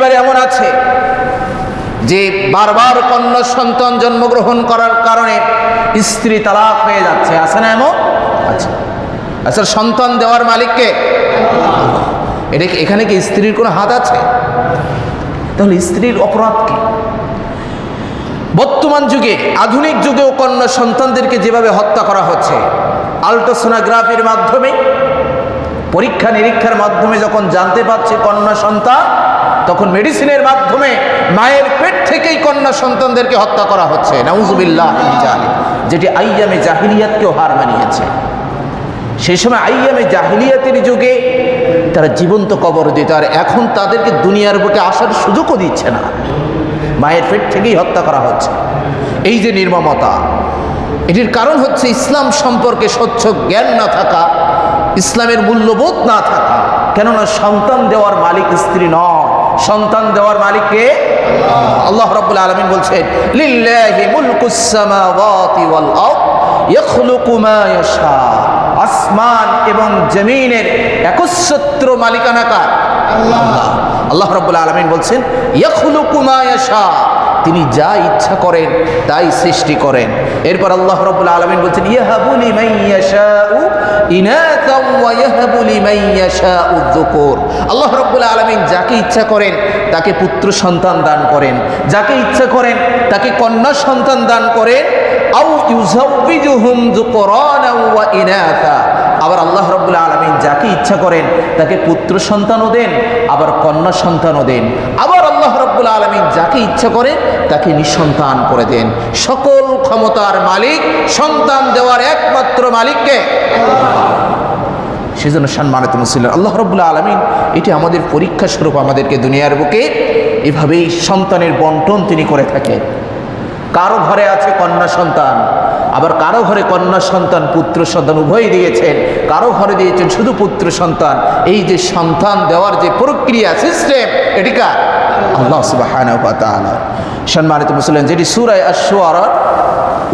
পরিবারে এমন আছে যে বারবার কন্যা সন্তান জন্মগ্রহণ করার কারণে স্ত্রী তালাক হয়ে যাচ্ছে। আছে না এমন? আচ্ছা আচ্ছা সন্তান দেওয়ার মালিককে? এটা এখানে কি স্ত্রীর কোনো হাত আছে? তাহলে স্ত্রীর অপরাধ কি? বর্তমান যুগে, আধুনিক যুগেও কন্যা সন্তানদেরকে যেভাবে হত্যা করা হচ্ছে, আল্ট্রাসোনোগ্রাফির মাধ্যমে পরীক্ষা নিরীক্ষার মাধ্যমে যখন জানতে পারছে কন্যা সন্তান, তখন মেডিসিনের মাধ্যমে মায়ের পেট থেকেই কন্যা সন্তানদেরকে হত্যা করা হচ্ছে। নাউজুবিল্লাহ যেটি আইয়ামে জাহিলিয়াতকেও হার মানিয়েছে। সেই সময় আইয়ামে জাহিলিয়াতের যুগে তারা জীবন্ত কবর দিত, আর এখন তাদেরকে দুনিয়ার বুকে আসার সুযোগও দিচ্ছে না। মায়ের পেট থেকেই হত্যা করা হচ্ছে। এই যে নির্মমতা, এটির কারণ হচ্ছে ইসলাম সম্পর্কে স্বচ্ছ জ্ঞান না থাকা ইসলামের মূল্যবোধ না থাকা। কেননা সন্তান দেওয়ার মালিক স্ত্রী নয়। সন্তান দেওয়ার মালিককে আল্লাহ রাব্বুল আলামিন বলছেন আসমান এবং জমিনের একচ্ছত্র মালিকানা কার? আল্লাহ। আল্লাহ রাব্বুল আলামিন বলছেন, ইয়াখলুকু তিনি যা ইচ্ছা করেন, তাই সৃষ্টি করেন। এরপর আল্লাহ রাব্বুল আলামিন বলছেন, ইয়াহাবু লিমান ইয়াশাউ ইনাতাও ওয়া ইয়াহাবু লিমান ইয়াশাউ যুকুর। আল্লাহ রাব্বুল আলামিন যাকে ইচ্ছা করেন, তাকে পুত্র সন্তান দান করেন। যাকে ইচ্ছা করেন, তাকে কন্যা সন্তান দান করেন। আও ইউজাউবিজুহুম যুকরানা আবার আল্লাহ রাব্বুল আলামিন যাকে ইচ্ছা করেন তাকে পুত্র সন্তানও দেন, আবার কন্যা সন্তানও দেন। আবার আল্লাহ রাব্বুল আলামিন যাকে ইচ্ছা করেন তাকে নিঃসন্তান করে দেন। সকল ক্ষমতার মালিক, সন্তান দেওয়ার একমাত্র মালিককে সেজন্য সম্মানিত মুসলিম আল্লাহ রব্বুল্লা আলমিন এটি আমাদের পরীক্ষা স্বরূপ আমাদেরকে দুনিয়ার বুকে এভাবেই সন্তানের বন্টন তিনি করে থাকেন। কারও ঘরে আছে কন্যা সন্তান আবার কারও ঘরে কন্যা সন্তান, পুত্র সন্তান উভয়ই দিয়েছেন। কারও ঘরে দিয়েছেন শুধু পুত্র সন্তান। এই যে সন্তান দেওয়ার যে প্রক্রিয়া সিস্টেম এটি কার? আল্লাহ সম্মানিত মুসলিম, যেটি সুরায় আশোয়ার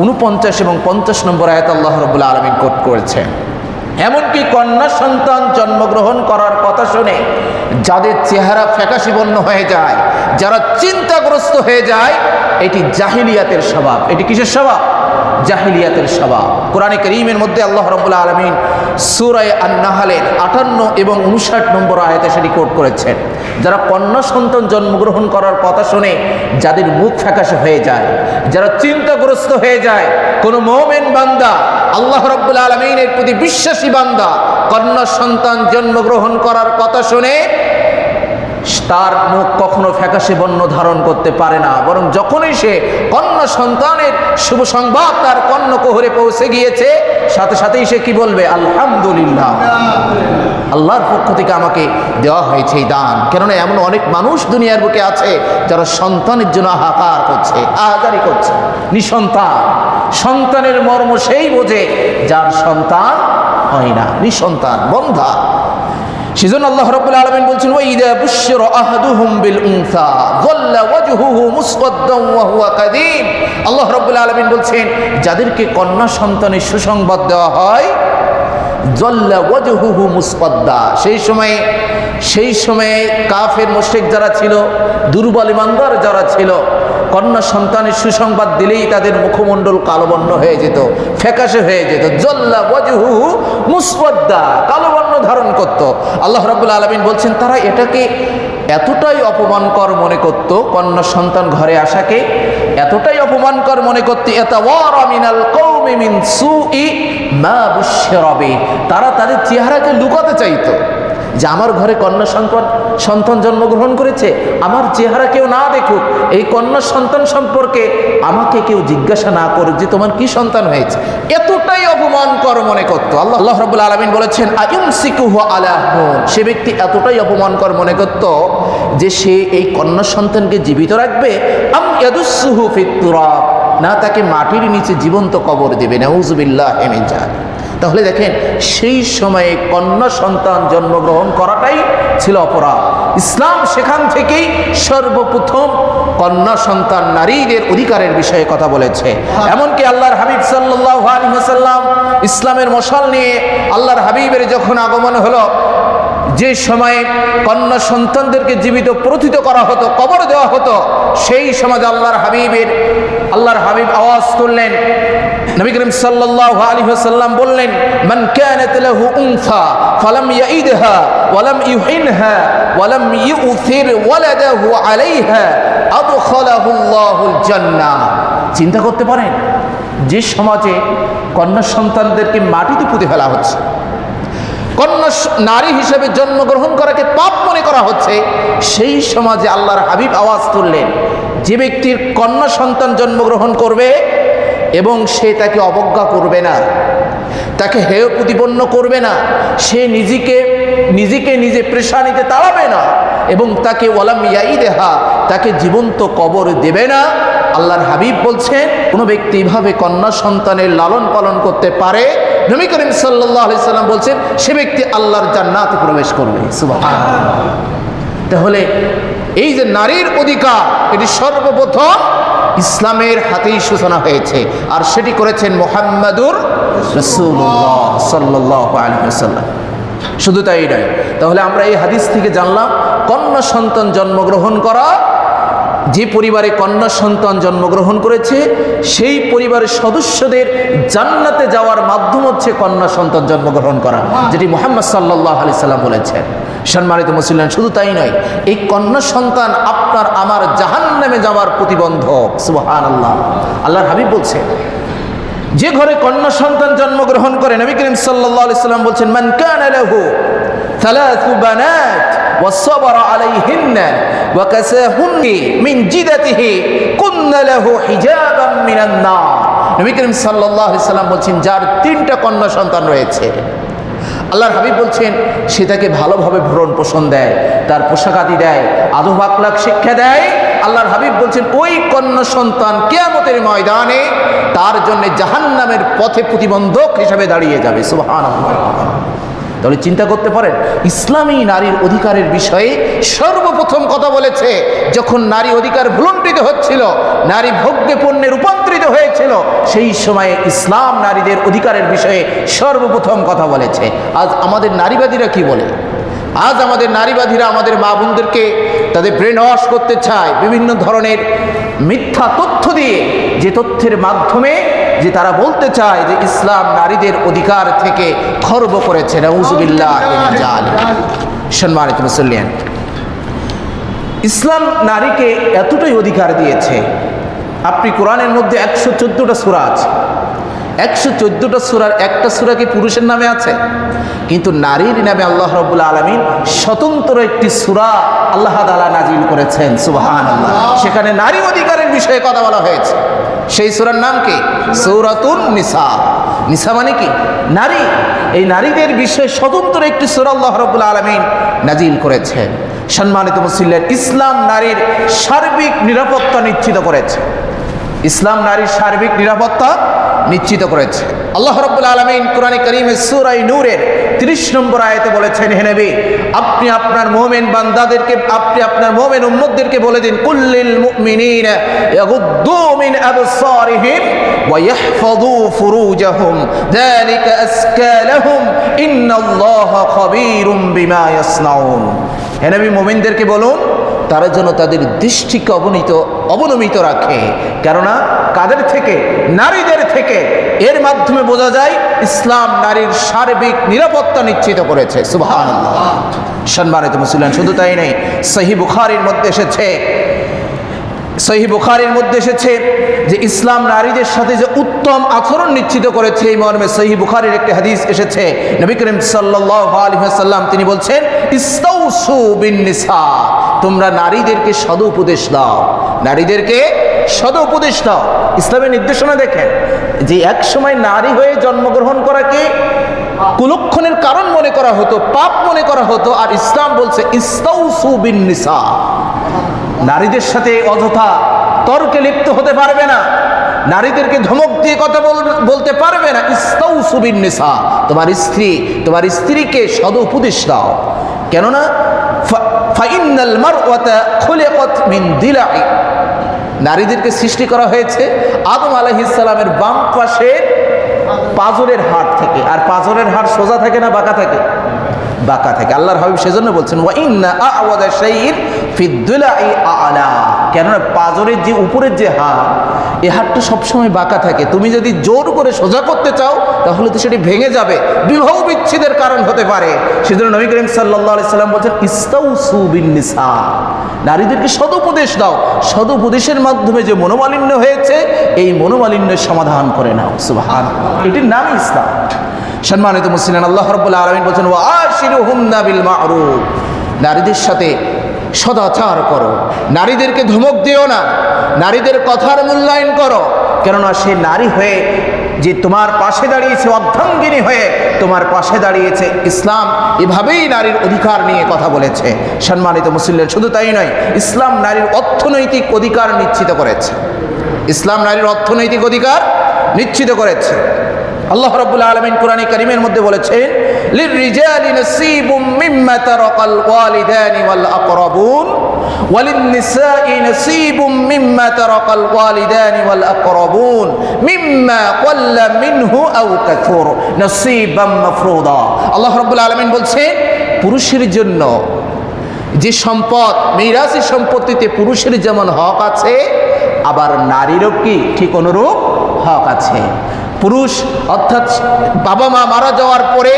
উনপঞ্চাশ এবং পঞ্চাশ নম্বর আয়াত আল্লাহ রবুল্লা আলমিন কোট করেছেন। এমনকি কন্যা সন্তান জন্মগ্রহণ করার কথা শুনে যাদের চেহারা ফ্যাকাশি বন্য হয়ে যায়, যারা চিন্তাগ্রস্ত হয়ে যায়, এটি জাহিলিয়াতের স্বভাব। এটি কিসের স্বভাব? জাহিলিয়াতের স্বভাব। কোরআনে করিমের মধ্যে আল্লাহ রবুল্লা আলমিন সুরায় আন্নাহালের আটান্ন এবং উনষাট নম্বর আয়াতে সেটি কোট করেছেন। যারা কন্যা সন্তান জন্মগ্রহণ করার কথা শুনে যাদের মুখ ফ্যাকাশে হয়ে যায়, যারা চিন্তাগ্রস্ত হয়ে যায়, কোনো মোমেন বান্দা, আল্লাহ রব্বুল আলমিনের প্রতি বিশ্বাসী বান্দা, কন্যা সন্তান জন্মগ্রহণ করার কথা শুনে তার মুখ কখনো ফ্যাকাশে বন্য ধারণ করতে পারে না। বরং যখনই সে কন্যা সন্তানের শুভ সংবাদ তার কর্ণ কোহরে পৌঁছে গিয়েছে, সাথে সাথেই সে কি বলবে? আলহামদুলিল্লাহ। আল্লাহর পক্ষ থেকে আমাকে দেওয়া হয়েছে এই দান। কেননা এমন অনেক মানুষ দুনিয়ার বুকে আছে যারা সন্তানের জন্য হাহাকার করছে, আহাজারি করছে। নিঃসন্তান। সন্তানের মর্ম সেই বোঝে যার সন্তান হয় না। নিঃসন্তান, বন্ধা। সেজন্য আল্লাহ রাব্বুল আলামিন বলছেন, ওয়া ইদা বুশশিরা আহাদুহুম বিল উনসা, যাল্লা ওয়াজহুহু মুসওয়াদ্দান ওয়া হুয়া কাযীম। আল্লাহ রাব্বুল আলামিন বলছেন, যাদেরকে কন্যা সন্তানের সুসংবাদ দেওয়া হয় জল্লা ওয়াজহুহু মুসওয়াদ্দা। সেই সময়ে সেই সময়ে কাফের মুশরিক যারা ছিল, দুর্বল ইমানদার যারা ছিল, কন্যা সন্তানের সুসংবাদ দিলেই তাদের মুখমণ্ডল কালোবর্ণ হয়ে যেত, ফ্যাকাশে হয়ে যেত। জল্লা ওয়াজহুহু মুসওয়াদ্দা কালো বর্ণ ধারণ করত। আল্লাহ রাবুল আলমিন বলছেন, তারা এটাকে এতটাই অপমানকর মনে করত, কন্যা সন্তান ঘরে আসাকে এতটাই অপমানকর মনে করতে তারা তাদের চেহারাকে লুকাতে চাইতো। যে আমার ঘরে কন্যা সন্তান সন্তান জন্মগ্রহণ করেছে, আমার চেহারা কেউ না দেখুক, এই কন্যা সন্তান সম্পর্কে আমাকে কেউ জিজ্ঞাসা না করে যে তোমার কি সন্তান হয়েছে। এতটাই অপমানকর মনে করত। আল্লাহ আল্লাহ রাব্বুল আলামিন বলেছেন। সে ব্যক্তি এতটাই অপমানকর মনে করত যে সে এই কন্যা সন্তানকে জীবিত রাখবে। আম তুরাব। না তাকে মাটির নিচে জীবন্ত কবর দেবে। নাউজুবিল্লাহ হেমিন জাহান তাহলে দেখেন, সেই সময়ে কন্যা সন্তান জন্মগ্রহণ করাটাই ছিল অপরাধ। ইসলাম সেখান থেকেই সর্বপ্রথম কন্যা সন্তান নারীদের অধিকারের বিষয়ে কথা বলেছে। এমনকি আল্লাহর হাবিব সাল্লাহ আলী হাসাল্লাম ইসলামের মশাল নিয়ে আল্লাহর হাবিবের যখন আগমন হলো যে সময়ে কন্যা সন্তানদেরকে জীবিত প্রথিত করা হতো, কবর দেওয়া হতো, সেই সমাজ আল্লাহর হাবিবের, আল্লাহর হাবিব আওয়াজ তুললেন। নবী করিম সাল্লাল্লাহু আলাইহি ওয়াসাল্লাম বললেন, মান কানাত লাহু উনসা ফালাম ইয়াইদহা ওয়ালাম ইউহিনহা ওয়ালাম ইউথির ওয়ালাদাহু আলাইহা আদখালাহু আল্লাহুল জান্নাহ। চিন্তা করতে পারেন, যে সমাজে কন্যা সন্তানদেরকে মাটিতে পুঁতে ফেলা হচ্ছে কন্যা নারী হিসেবে জন্মগ্রহণ করাকে পাপ মনে করা হচ্ছে, সেই সমাজে আল্লাহর হাবিব আওয়াজ তুললেন। যে ব্যক্তির কন্যা সন্তান জন্মগ্রহণ করবে এবং সে তাকে অবজ্ঞা করবে না, তাকে হেয় প্রতিপন্ন করবে না, সে নিজেকে নিজেকে নিজে প্রেশানিতে তাড়াবে না এবং তাকে ওয়ালাম ইয়াই দেহা তাকে জীবন্ত কবর দেবে না। আল্লাহর হাবিব বলছেন, কোনো ব্যক্তি এইভাবে কন্যা সন্তানের লালন পালন করতে পারে নবী করিম সাল্লাহ সাল্লাম বলছেন, সে ব্যক্তি আল্লাহর জান্নাতে প্রবেশ করবে। তাহলে এই যে নারীর অধিকার, এটি সর্বপ্রথম ইসলামের হাতেই সূচনা হয়েছে। আর সেটি করেছেন মোহাম্মদুর শুধু তাই নয়, তাহলে আমরা এই হাদিস থেকে জানলাম, কন্যা সন্তান জন্মগ্রহণ করা যে পরিবারে কন্যা সন্তান জন্মগ্রহণ করেছে, সেই পরিবারের সদস্যদের জান্নাতে যাওয়ার মাধ্যম হচ্ছে কন্যা সন্তান জন্মগ্রহণ করা, যেটি মোহাম্মদ সাল্লাহ আলি সাল্লাম বলেছেন। সম্মানিত মুসলিম, শুধু তাই নয়, এই কন্যা সন্তান আপনার আমার জাহান্নামে যাওয়ার প্রতিবন্ধক সুবহান আল্লাহ আল্লাহর হাবিব বলছে, যে ঘরে কন্যা সন্তান জন্মগ্রহণ করে, নবী করিম সাল্লাল্লাহু আলাইহি সাল্লাম বলছেন, মান কানা লাহু থালাথু বানাত। وصبر عليهن وكساهن من جدته كن له حجابا من النار নবী করিম সাল্লাল্লাহু আলাইহি সাল্লাম বলছেন যার তিনটা কন্যা সন্তান রয়েছে আল্লাহর হাবিব বলছেন সে তাকে ভালোভাবে ভ্রণ পোষণ দেয় তার পোশাক আদি দেয় আদব আকলাক শিক্ষা দেয় আল্লাহর হাবিব বলছেন ওই কন্যা সন্তান কেয়ামতের ময়দানে তার জন্য জাহান্নামের পথে প্রতিবন্ধক হিসাবে দাঁড়িয়ে যাবে সুবহানাল্লাহ তাহলে চিন্তা করতে পারেন, ইসলামী নারীর অধিকারের বিষয়ে সর্বপ্রথম কথা বলেছে, যখন নারী অধিকার ভুলণ্ঠিত হচ্ছিল, নারী ভোগ্যে পণ্যে রূপান্তরিত হয়েছিল, সেই সময়ে ইসলাম নারীদের অধিকারের বিষয়ে সর্বপ্রথম কথা বলেছে। আজ আমাদের নারীবাদীরা কি বলে? আজ আমাদের নারীবাদীরা আমাদের মা বোনদেরকে তাদের ব্রেন ওয়াশ করতে চায়, বিভিন্ন ধরনের মিথ্যা তথ্য দিয়ে যে তথ্যের মাধ্যমে যে তারা বলতে চায় যে ইসলাম নারীদের অধিকার থেকে খর্ব করেছে সম্মানিত ইসলাম নারীকে এতটাই অধিকার দিয়েছে। আপনি কোরআনের মধ্যে একশো চোদ্দোটা সুরা আছে। একশো চোদ্দোটা সুরার একটা সুরা কি পুরুষের নামে আছে? কিন্তু নারীর নামে আল্লাহ রবুল্লা আলমিন স্বতন্ত্র একটি সুরা আল্লাহ তালা নাজিল করেছেন সুবাহান সেখানে নারী অধিকারের বিষয়ে কথা বলা হয়েছে। সেই সুরার নাম কি? সৌরাতুন নিসা। নিসা মানে কি? নারী। এই নারীদের বিষয়ে স্বতন্ত্র একটি সুরা আল্লাহ রবুল্লা আলমিন নাজিল করেছেন। সম্মানিত মুসলিমের ইসলাম নারীর সার্বিক নিরাপত্তা নিশ্চিত করেছে। ইসলাম নারীর সার্বিক নিরাপত্তা নিশ্চিত করেছে। আল্লাহ রব্বুল আলমিন কোরআনে করিমের সুরাই নূরের তিরিশ নম্বর আয়তে বলেছেন, হে নবী, আপনি আপনার মোমেন বান্দাদেরকে, আপনি আপনার মোমেন উম্মতদেরকে বলে দিন, কুল্লিল মুমিনিন ইয়াগুদ্দু মিন আবসারিহিম ওয়া ইয়াহফাযু ফুরুজাহুম। যালিকা আজকা লাহুম, ইন্নাল্লাহা খাবীরুম বিমা ইয়াসনাউন। হে নবী, মুমিনদেরকে বলুন তারা যেন তাদের দৃষ্টিকে অবনীত, অবনমিত রাখে। কেননা কাদের থেকে? নারীদের থেকে। এর মাধ্যমে বোঝা যায় ইসলাম নারীর সার্বিক নিরাপত্তা নিশ্চিত করেছে। সুবহান সম্মানিত মুসলিম, শুধু তাই নেই সহি বুখারির মধ্যে এসেছে। সহি বুখারির মধ্যে এসেছে যে ইসলাম নারীদের সাথে যে উত্তম আচরণ নিশ্চিত করেছে এই মর্মে সহি বুখারির একটি হাদিস এসেছে। নবী করিম সাল্লাল্লাহু আলাইহি ওয়াসাল্লাম তিনি বলছেন, ইস্তাউসু বিন নিসা। তোমরা নারীদেরকে সদ উপদেশ দাও। নারীদেরকে সদ উপদেশ দাও। ইসলামের নির্দেশনা দেখেন, যে এক সময় নারী হয়ে জন্মগ্রহণ করাকে কুলক্ষণের কারণ মনে করা হতো, পাপ মনে করা হতো, আর ইসলাম বলছে নারীদের সাথে অযথা তর্কে লিপ্ত হতে পারবে না। নারীদেরকে ধমক দিয়ে কথা বল- বলতে পারবে না। ইস্তাউ সুবিন নিসা তোমার স্ত্রী, তোমার স্ত্রীকে সদ উপদেশ দাও। কেননা ফা- ফাইন্নাল মারওয়াতা খুলিকাত মিন দিলাই। নারীদেরকে সৃষ্টি করা হয়েছে আদম আলাইহিসসালামের বাম পাশে পাজরের হাট থেকে। আর পাজরের হাট সোজা থাকে না বাঁকা থাকে? বাঁকা থাকে। আল্লাহর হাবিব সেজন্য বলছেন কেননা পাজরের যে উপরের যে হাড় এই হাড়টা সবসময় বাঁকা থাকে। তুমি যদি জোর করে সোজা করতে চাও, তাহলে তো সেটি ভেঙে যাবে। বিবাহ বিচ্ছেদের কারণ হতে পারে। সেজন্য নবী করিম আলাইহি সাল্লাম বলছেন, ইস্তাউসু বিন নিসা নারীদেরকে সদুপদেশ দাও। সদুপদেশের মাধ্যমে যে মনোমালিন্য হয়েছে, এই মনোমালিন্যের সমাধান করে নাও। সুবহান এটির নামই ইসলাম। সম্মানিত মুসলিম, আল্লাহ রব্বুল্লাহ আলমিন বলছেন ও আশিরুহুম নাবিল মারুফ। নারীদের সাথে সদাচার করো। নারীদেরকে ধমক দিও না। নারীদের কথার মূল্যায়ন করো। কেননা সে নারী হয়ে যে তোমার পাশে দাঁড়িয়েছে, অর্ধাঙ্গিনী হয়ে তোমার পাশে দাঁড়িয়েছে, ইসলাম এভাবেই নারীর অধিকার নিয়ে কথা বলেছে। সম্মানিত মুসলিমের শুধু তাই নয়, ইসলাম নারীর অর্থনৈতিক অধিকার নিশ্চিত করেছে। ইসলাম নারীর অর্থনৈতিক অধিকার নিশ্চিত করেছে। আল্লাহ রাব্বুল আলামিন কোরআনে কারীমের মধ্যে বলেছেন লিররিজালি নাসীবুম মিম্মা তারাকাল ওয়ালিদানি ওয়াল আকরাবুন وللنساء نصيب مما ترك الوالدان والأقربون مما قل منه أو كثر نصيبا مفروضا আল্লাহ রাব্বুল আলামিন বলছেন পুরুষের জন্য যে সম্পদ মিরাসি সম্পত্তিতে পুরুষের যেমন হক আছে আবার নারীরও কি ঠিক অনুরূপ হক আছে পুরুষ, অর্থাৎ বাবা মা মারা যাওয়ার পরে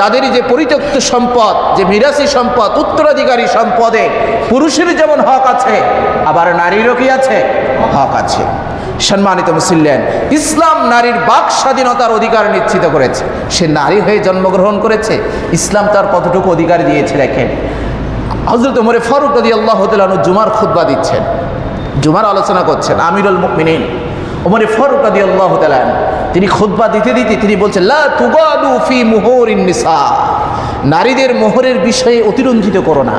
তাদের যে পরিত্যক্ত সম্পদ, যে মিরাসি সম্পদ, উত্তরাধিকারী সম্পদে পুরুষের যেমন হক আছে, আবার নারীরও কি আছে? হক আছে। সম্মানিত মুসলিম ইসলাম নারীর বাক স্বাধীনতার অধিকার নিশ্চিত করেছে। সে নারী হয়ে জন্মগ্রহণ করেছে, ইসলাম তার কতটুকু অধিকার দিয়েছে দেখেন। হজরত ওমরে ফারুক রদি আল্লাহ তালু জুমার খুদ্া দিচ্ছেন। জুমার আলোচনা করছেন, আমিরুল মুকমিনিন ওমরে ফারুক রদি আল্লাহ তালান তিনি খুদ্া দিতে দিতে তিনি বলছেন ফি মুহরিন নিসা। নারীদের মোহরের বিষয়ে অতিরঞ্জিত করো না।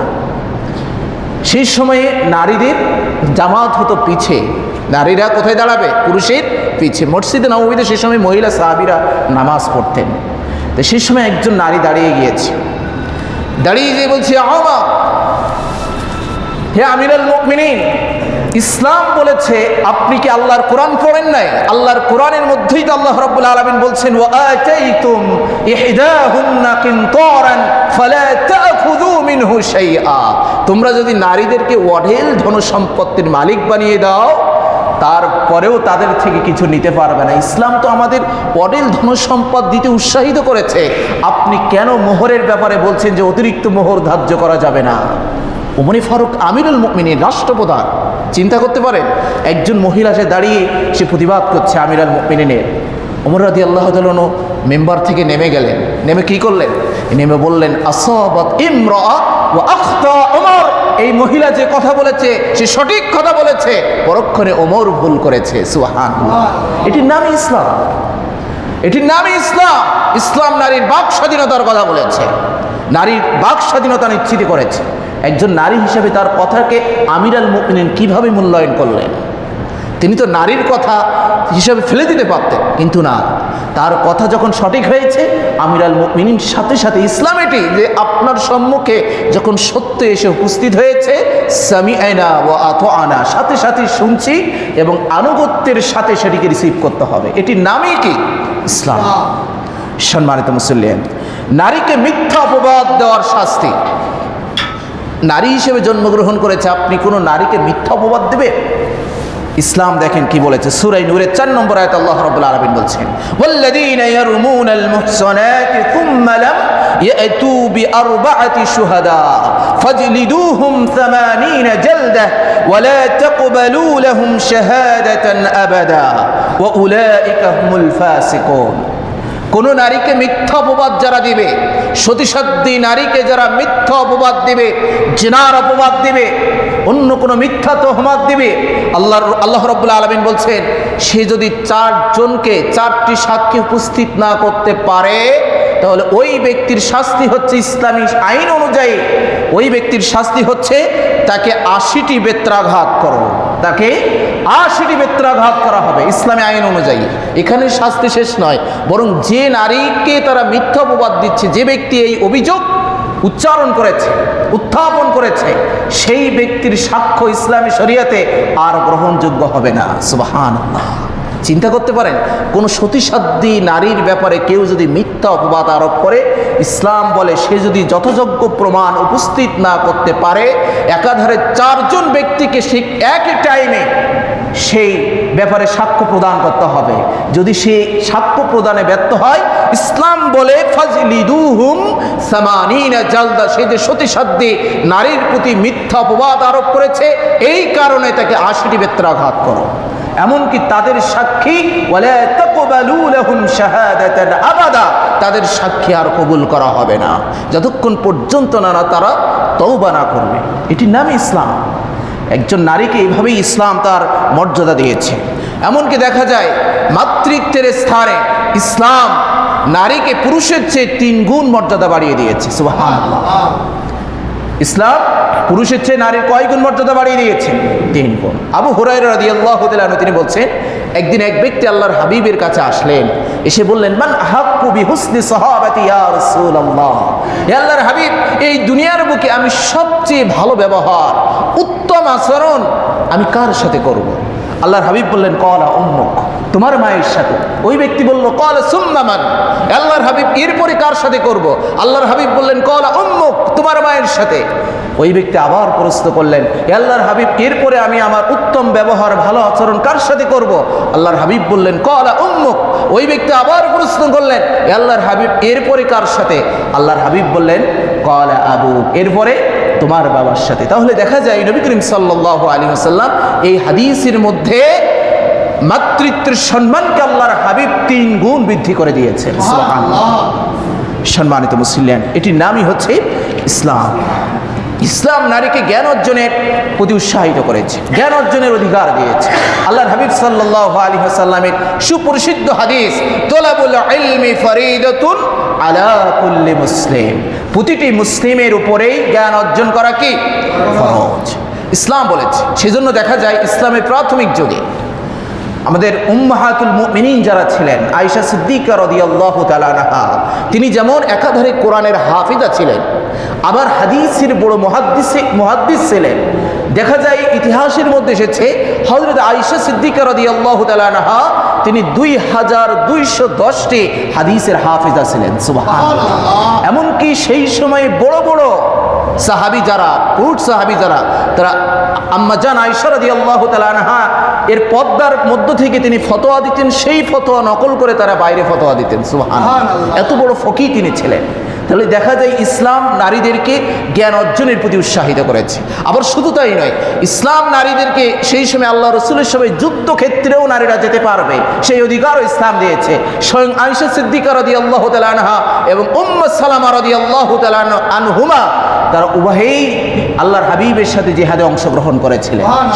সেই সময়ে নারীদের জামাত হতো পিছে। নারীরা কোথায় দাঁড়াবে? পুরুষের পিছে। মসজিদে নবমীতে সেই সময় মহিলা সাহাবিরা নামাজ পড়তেন। তো সেই সময় একজন নারী দাঁড়িয়ে গিয়েছে। দাঁড়িয়ে গিয়ে বলছে আমা হে আমিরুল মুকমিনিন ইসলাম বলেছে, আপনি কি আল্লাহর কোরআন পড়েন নাই? আল্লাহর কোরআনের মধ্যেই তো আল্লাহ রাব্বুল আলামিন বলছেন, ওয়া আতাইতুম ইহদাহুন্না কিনতারান ফালা তাখুযু মিনহু শাইআ। তোমরা যদি নারীদেরকে অঢেল ধন সম্পত্তির মালিক বানিয়ে দাও, তারপরেও তাদের থেকে কিছু নিতে পারবে না। ইসলাম তো আমাদের অডেল ধন সম্পদ দিতে উৎসাহিত করেছে। আপনি কেন মোহরের ব্যাপারে বলছেন যে অতিরিক্ত মোহর ধার্য করা যাবে না? উমরি ফারুক আমিরুল মুকমিনীর রাষ্ট্রপ্রধান। চিন্তা করতে পারেন একজন মহিলা সে দাঁড়িয়ে সে প্রতিবাদ করছে আমিরাল মুকমিনের ওমর রাদি আল্লাহ তালন মেম্বার থেকে নেমে গেলেন। নেমে কি করলেন? নেমে বললেন, আসবাত ইমরা ও ওমর। এই মহিলা যে কথা বলেছে, সে সঠিক কথা বলেছে। পরক্ষণে ওমর ভুল করেছে সুহান এটির নামই ইসলাম। এটির নামই ইসলাম। ইসলাম নারীর বাক স্বাধীনতার কথা বলেছে। নারীর বাক স্বাধীনতা নিশ্চিত করেছে। একজন নারী হিসেবে তার কথাকে আমিরাল মুকমিনিন কীভাবে মূল্যায়ন করলেন? তিনি তো নারীর কথা হিসাবে ফেলে দিতে পারতেন, কিন্তু না। তার কথা যখন সঠিক হয়েছে, আমিরাল মুকমিনিন সাথে সাথে ইসলাম এটি যে আপনার সম্মুখে যখন সত্য এসে উপস্থিত হয়েছে সামি আয়না ও আত আনা সাথে সাথে শুনছি এবং আনুগত্যের সাথে সেটিকে রিসিভ করতে হবে। এটির নামই কি? ইসলাম। সম্মানিত মুসল্লিয়ান, নারীকে মিথ্যা অপবাদ দেওয়ার শাস্তি। নারী হিসেবে জন্মগ্রহণ করেছে আপনি কোনো নারীকে মিথ্যা অপবাদ দেবে ইসলাম দেখেন কি বলেছে সুরাই নূরের চার নম্বর আয়াত আল্লাহ রাব্বুল আলামিন বলছেন ওয়াল্লাযীনা ইয়ারমুনাল মুহসানাতি থুম্মা লাম ইয়াতু বিআরবাআতি শুহাদা ফাজলিদুহুম 80 জালদাহ ولا تقبلوا لهم شهادة أبدا وأولئك هم الفاسقون কোন নারীকে মিথ্যা অপবাদ যারা দিবে সতীসাধ্যী নারীকে যারা মিথ্যা অপবাদ দিবে, জেনার অপবাদ দিবে, অন্য কোনো মিথ্যা তহমাদ দিবে আল্লাহ আল্লাহ রব্বুল্লা আলমিন বলছেন, সে যদি চারজনকে চারটি সাক্ষী উপস্থিত না করতে পারে, তাহলে ওই ব্যক্তির শাস্তি হচ্ছে ইসলামী আইন অনুযায়ী, ওই ব্যক্তির শাস্তি হচ্ছে তাকে আশিটি বেত্রাঘাত করো তাকে আশিটি বেত্রাঘাত করা হবে, ইসলামী আইন অনুযায়ী। এখানে শাস্তি শেষ নয়, বরং যে নারীকে তারা মিথ্যা অপবাদ দিচ্ছে, যে ব্যক্তি এই অভিযোগ উচ্চারণ করেছে, উত্থাপন করেছে, সেই ব্যক্তির সাক্ষ্য ইসলামী শরিয়াতে আর গ্রহণযোগ্য হবে না। সুবাহান চিন্তা করতে পারেন, কোন সতীসাধ্যী নারীর ব্যাপারে কেউ যদি মিথ্যা অপবাদ আরোপ করে, ইসলাম বলে সে যদি যথাযোগ্য প্রমাণ উপস্থিত না করতে পারে, একাধারে চারজন ব্যক্তিকে সে একই টাইমে সেই ব্যাপারে সাক্ষ্য প্রদান করতে হবে। যদি সে সাক্ষ্য প্রদানে ব্যর্থ হয়, ইসলাম বলে জালদা, সে যে সতীসাধ্যী নারীর প্রতি মিথ্যা অপবাদ আরোপ করেছে, এই কারণে তাকে আশিটি বেত্রাঘাত করো। এমনকি তাদের সাক্ষী আবাদা তাদের সাক্ষী আর কবুল করা হবে না। যতক্ষণ পর্যন্ত না তারা তওবা না করবে। এটির নাম ইসলাম। একজন নারীকে এইভাবেই ইসলাম তার মর্যাদা দিয়েছে। এমনকি দেখা যায়, মাতৃত্বের স্থানে ইসলাম নারীকে পুরুষের চেয়ে তিন গুণ মর্যাদা বাড়িয়ে দিয়েছে। সুবহানাল্লাহ। ইসলাম পুরুষের চেয়ে নারীর কয় গুণ মর্যাদা বাড়িয়ে দিয়েছে? তিন গুণ। আবু হুরাই রাদি আল্লাহ তিনি বলছেন, একদিন এক ব্যক্তি আল্লাহর হাবিবের কাছে আসলেন, এসে বললেন, মান হাক্কু বি হুসনি সাহাবাতি ইয়া রাসূলুল্লাহ? হে আল্লাহর হাবিব, এই দুনিয়ার বুকে আমি সবচেয়ে ভালো ব্যবহার, উত্তম আচরণ আমি কার সাথে করব? আল্লাহর হাবিব বললেন, কলা উম্মুক। তোমার মায়ের সাথে। ওই ব্যক্তি বলল, কল সুন্নামান আল্লাহর হাবিব এরপরে কার সাথে করব? আল্লাহর হাবিব বললেন, কলা উম্মুক, তোমার মায়ের সাথে। ওই ব্যক্তি আবার প্রশ্ন করলেন আল্লাহর হাবিব এরপরে আমি আমার উত্তম ব্যবহার, ভালো আচরণ কার সাথে করব? আল্লাহর হাবিব বললেন, কলা উম্মুক। ওই ব্যক্তি আবার প্রশ্ন করলেন আল্লাহর হাবিব এরপরে কার সাথে? আল্লাহর হাবিব বললেন, কলা আবু এরপরে তোমার বাবার সাথে। তাহলে দেখা যায়, নবী করিম সাল্লাহ আলী আসাল্লাম এই হাদিসের মধ্যে মাতৃত্বের সম্মানকে আল্লাহর হাবিব তিন গুণ বৃদ্ধি করে দিয়েছেন। সম্মানিত মুসলিয়ান এটির নামই হচ্ছে ইসলাম। ইসলাম নারীকে জ্ঞান অর্জনের প্রতি উৎসাহিত করেছে জ্ঞান অর্জনের অধিকার দিয়েছে। আল্লাহর হাবিব সাল্লাহ আলী সাল্লামের সুপ্রসিদ্ধ হাদিস তোলাবুল ইলমি ফরিদতুন আলা কুল্লি মুসলিম। প্রতিটি মুসলিমের উপরেই জ্ঞান অর্জন করা কি? ফরজ। ইসলাম বলেছে সেজন্য দেখা যায় ইসলামের প্রাথমিক যুগে আমাদের উম্মাহাতুল মুমিনিন যারা ছিলেন আয়েশা সিদ্দিকা রাদিয়াল্লাহু তাআলা আনহা তিনি যেমন একাধারে কোরআনের হাফিজা ছিলেন আবার হাদিসের বড় মুহাদ্দিস মুহাদ্দিস ছিলেন। দেখা যায় ইতিহাসের মধ্যে এসেছে হযরত আয়েশা সিদ্দিকা রাদিয়াল্লাহু তাআলা আনহা তিনি দুই হাজার দুইশো দশটি হাদিসের হাফিজা ছিলেন সুবহানাল্লাহ। এমনকি সেই সময় বড় বড় সাহাবি যারা পুরুষ সাহাবি যারা তারা আম্মাজান আয়েশা রাদিয়াল্লাহু তাআলা আনহা এর পদ্মার মধ্য থেকে তিনি ফতোয়া দিতেন সেই ফতোয়া নকল করে তারা বাইরে ফতোয়া দিতেন সুবহান এত বড় ফকি তিনি ছিলেন। তাহলে দেখা যায় ইসলাম নারীদেরকে জ্ঞান অর্জনের প্রতি উৎসাহিত করেছে। আবার শুধু তাই নয় ইসলাম নারীদেরকে সেই সময় আল্লাহ রসুলের সময় যুদ্ধক্ষেত্রেও নারীরা যেতে পারবে সেই অধিকারও ইসলাম দিয়েছে। স্বয়ং আয়েশা সিদ্দিকা রদি আল্লাহ আনহা এবং উম্মদ সালামা রদি আল্লাহ আনহুমা তারা উভয়েই আল্লাহর হাবিবের সাথে জেহাদে অংশগ্রহণ করেছিলেন।